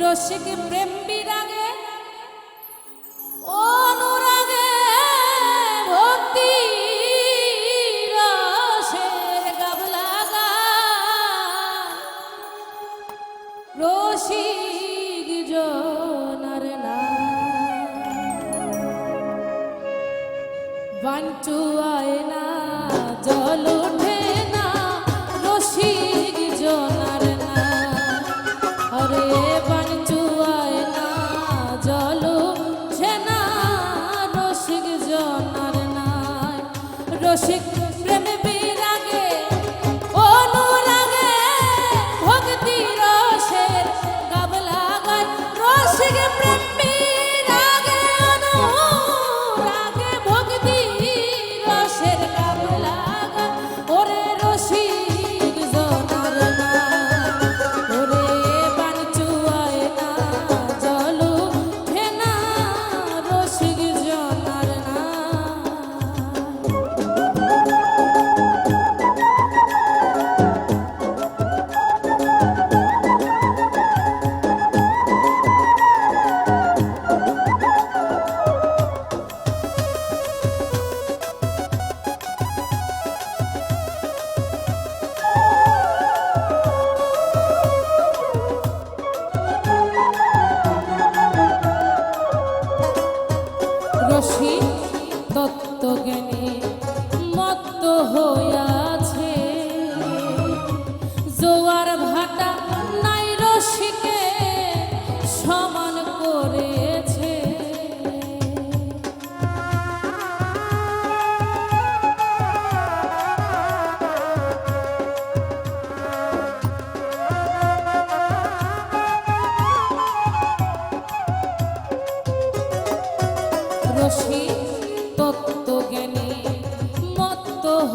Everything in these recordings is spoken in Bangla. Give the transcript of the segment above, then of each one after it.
রসিক প্রেম বিরাগে অনুরাগে ভক্তি রসের গাবলা রসিক জনার না বাঞ্চু আয় না রসিক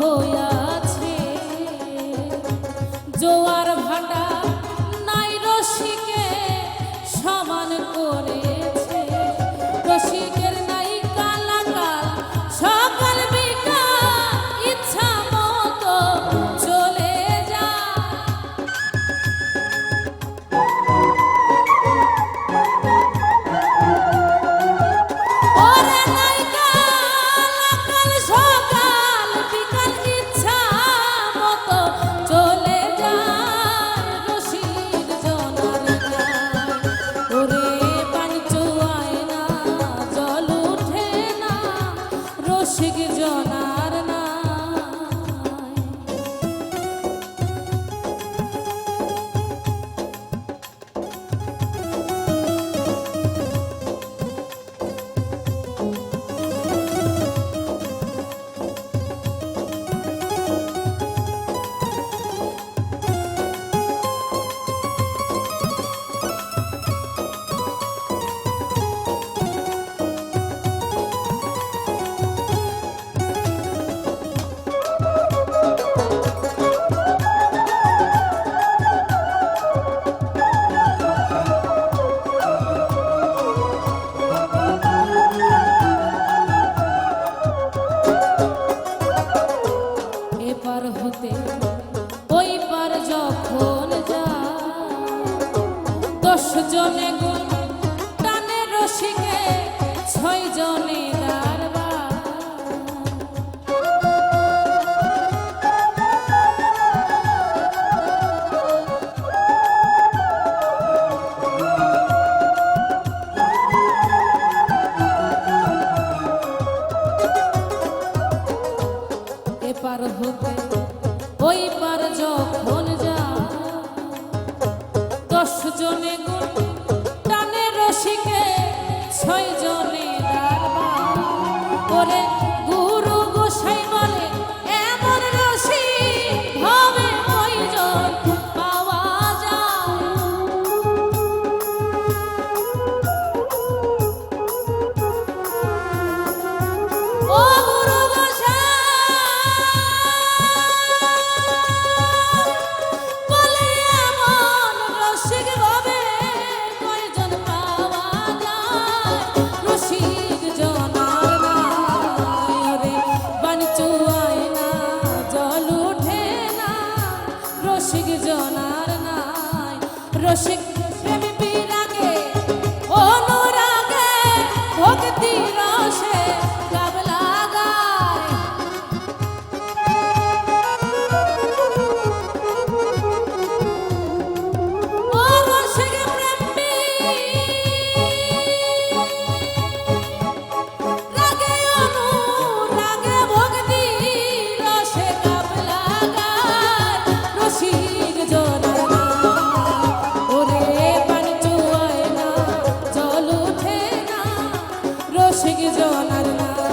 হইয়াছে। জোয়ার ভাটা নাই রসিকে সমান করেছে। রসিকের নাই কালাকাল, সকাল বিকা ইচ্ছা মতো চলে যা রসিক জনার নাই রসিক রসিক জনার না